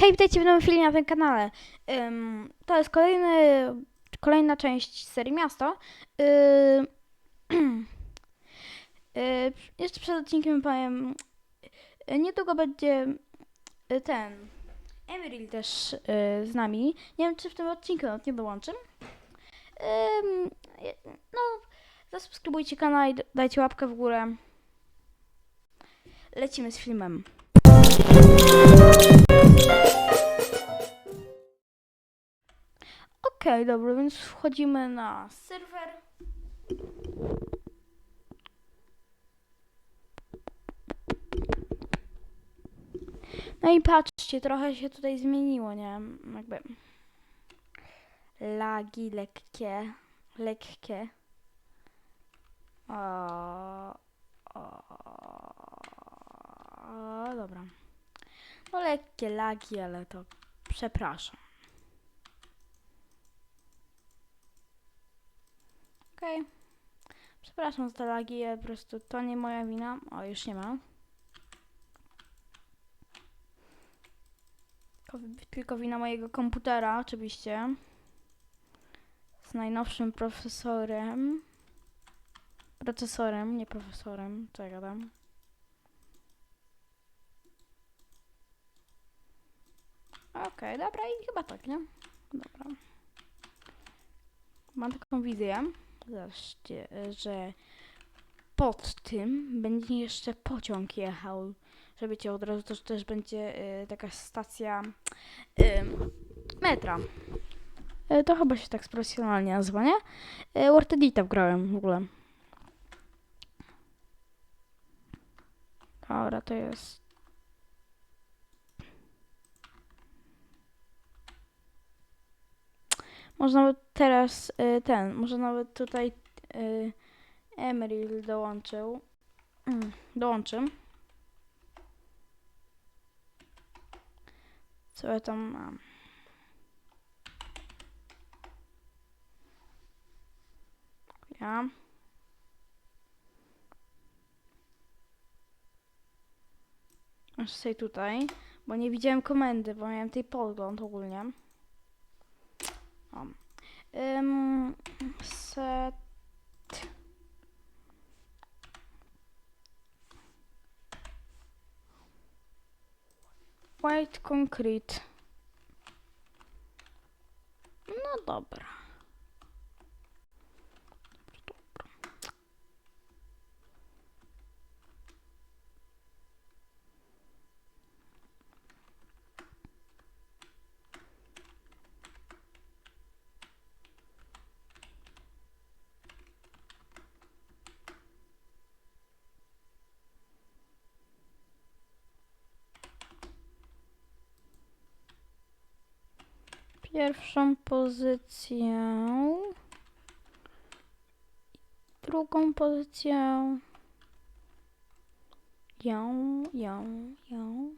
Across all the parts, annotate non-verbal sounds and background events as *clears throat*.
Hej, witajcie w nowym filmie na tym kanale. Ym, to jest kolejny, kolejna część serii Miasto. Ym, *clears throat* y, jeszcze przed odcinkiem powiem, y, niedługo będzie ten Emeril też z nami. Nie wiem, czy w tym odcinku nie dołączym. Ym, no, zasubskrybujcie kanał i dajcie łapkę w górę. Lecimy z filmem. Okej, dobra, więc wchodzimy na serwer. No i patrzcie, trochę się tutaj zmieniło, nie? Jakby lagi lekkie, lekkie. O, o, o, dobra. No lekkie lagi, ale to przepraszam. Okej. Przepraszam za te lagi, ale po prostu to nie moja wina. O, już nie ma. Tylko wina mojego komputera, oczywiście. Z najnowszym profesorem. Procesorem, nie profesorem. Co ja gadam? Okej, dobra i chyba tak, nie? Dobra. Mam taką wizję, zobaczcie, że pod tym będzie jeszcze pociąg jechał. Żeby cię od razu to też będzie y, taka stacja y, metra. Y, to chyba się tak profesjonalnie nazywa, nie? Y, Word Edita wgrałem w ogóle. Dobra, to jest Można teraz y, ten, może nawet tutaj y, Emeril dołączył. Mm, dołączę. Co ja tam mam? Ja. Aż sobie tutaj, bo nie widziałem komendy, bo miałem tej podgląd ogólnie. O. Ym, set. White concrete. No dobra. Pierwszą pozycję. Drugą pozycję. Ją, ją, ją.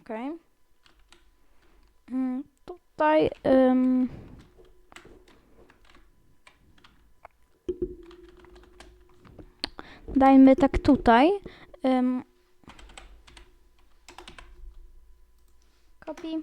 Okej. Mm, Tutaj. ym, dajmy tak tutaj. ym, Copy.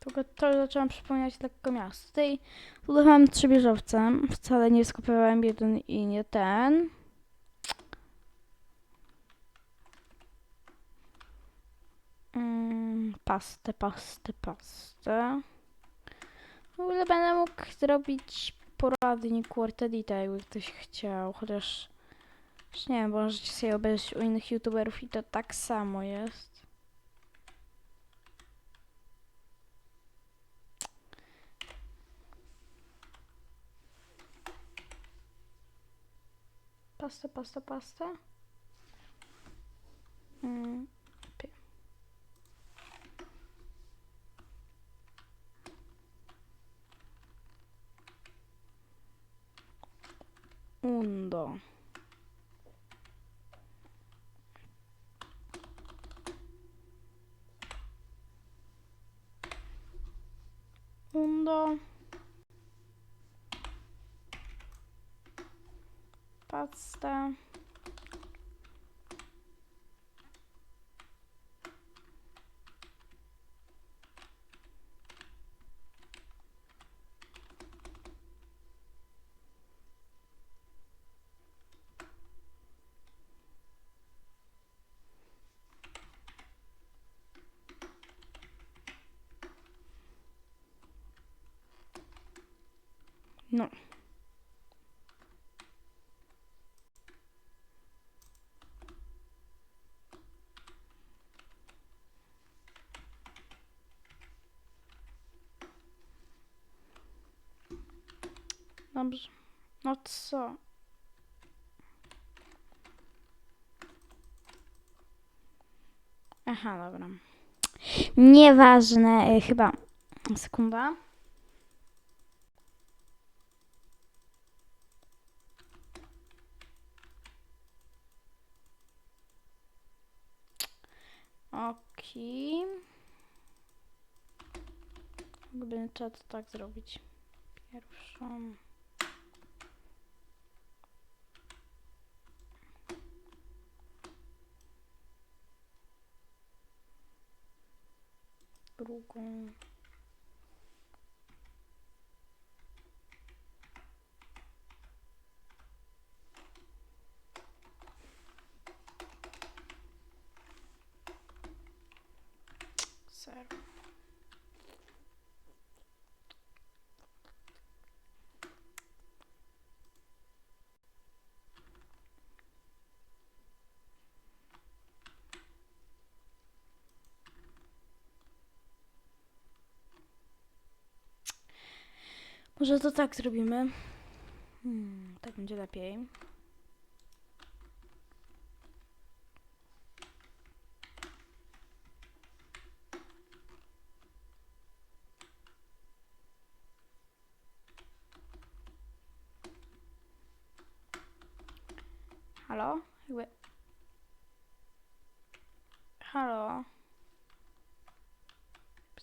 Tylko to zaczęłam przypominać lekko miasto. Tutaj budowałem trzy wieżowce. Wcale nie skopiowałem jeden i nie ten. Mm, pastę, pastę, pastę. W ogóle będę mógł zrobić poradnik Word Edita, jakby ktoś chciał, chociaż już nie wiem, bo możecie sobie obejrzeć u innych youtuberów i to tak samo jest. Pasta, pasta, pasta. Mm. 16. No. Dobrze. No co? Aha, dobra. Nieważne, y, chyba. Sekunda. Okej. Gdyby trzeba to tak zrobić. Pierwszą. Drugą. Zero. Może to tak zrobimy. Hmm, tak będzie lepiej. Halo? Jakby... Halo?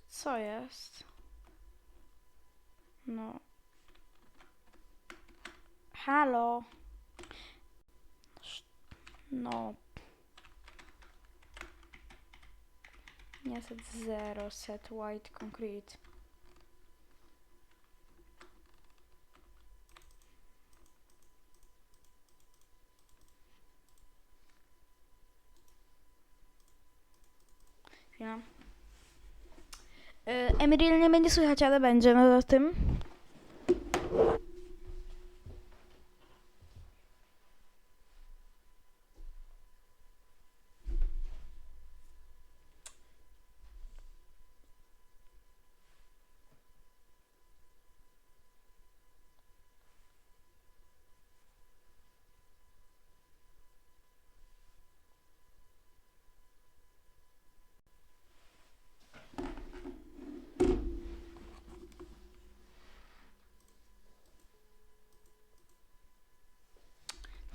Co jest? No. Halo? No. Nie set zero, set white concrete. Chwila. Y, Emeril nie będzie słychać, ale będzie na tym.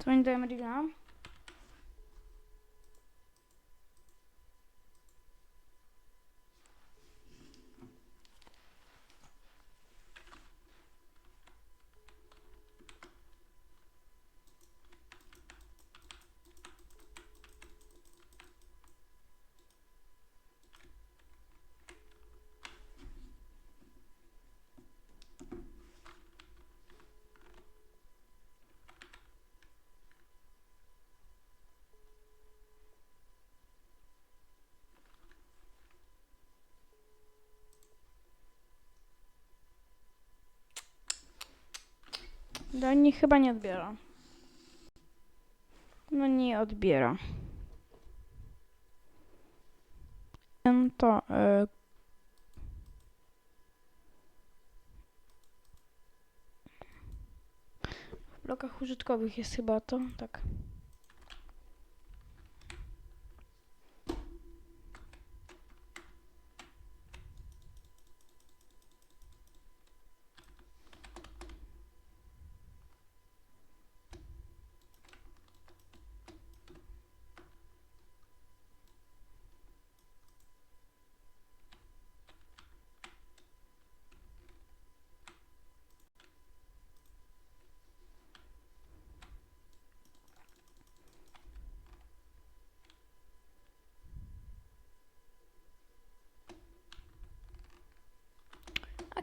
To nie dajemy é deala. Do nich chyba nie odbiera. No nie odbiera. To y, w blokach użytkowych jest chyba to, tak.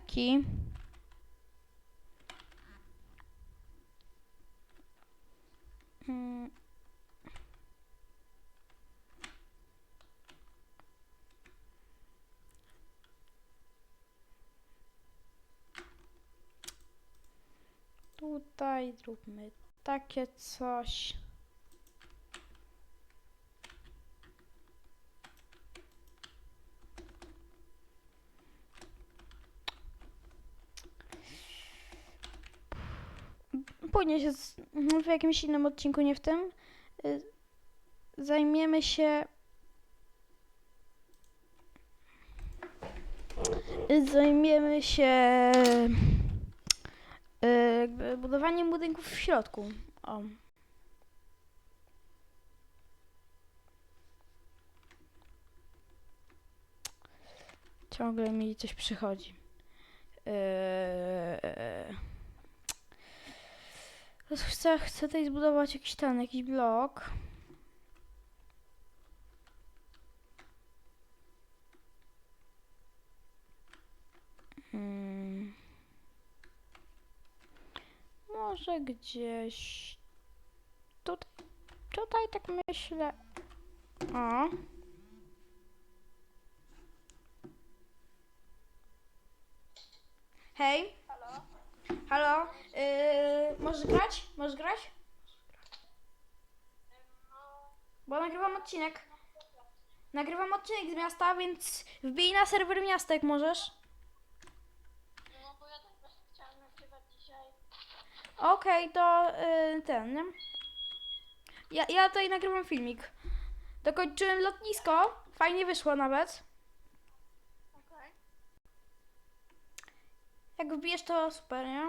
Dzięki. Mm. Tutaj zróbmy takie coś. Później się z, w jakimś innym odcinku, nie w tym, y, zajmiemy się y, zajmiemy się y, jakby budowaniem budynków w środku. O. Ciągle mi coś przychodzi. Yy... Chcę, chcę tutaj zbudować jakiś ten, jakiś blok. Hmm. Może gdzieś tutaj, tutaj tak myślę. O. Hej. Halo? Yy, możesz grać? Możesz grać? Bo nagrywam odcinek. Nagrywam odcinek z miasta, więc wbij na serwer miasta jak możesz. no bo ja tak właśnie chciałam nagrywać dzisiaj. Okej, to yy, ten, nie? Ja, ja tutaj nagrywam filmik. Dokończyłem lotnisko. Fajnie wyszło nawet. Jak wbijesz to super, nie?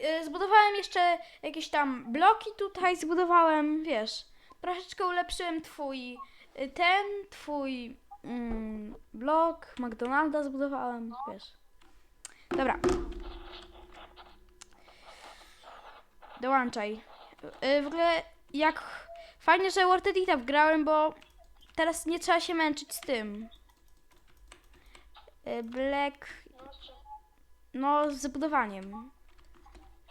Yy, Zbudowałem jeszcze jakieś tam bloki tutaj, zbudowałem, wiesz, troszeczkę ulepszyłem twój y, ten, twój mm, blok, McDonalda zbudowałem, wiesz. Dobra. Dołączaj. Yy, W ogóle jak fajnie, że World Edita wgrałem, bo teraz nie trzeba się męczyć z tym. Black? No, z budowaniem.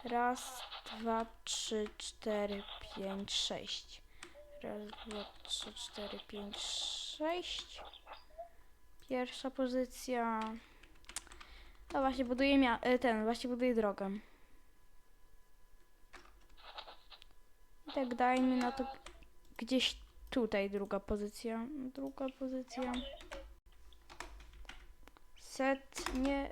Raz, dwa, trzy, cztery, pięć, sześć. Raz, dwa, trzy, cztery, pięć, sześć. Pierwsza pozycja. No właśnie buduję mia- e, ten, właśnie buduję drogę. I tak dajmy na to gdzieś tutaj druga pozycja. Druga pozycja. Set nie.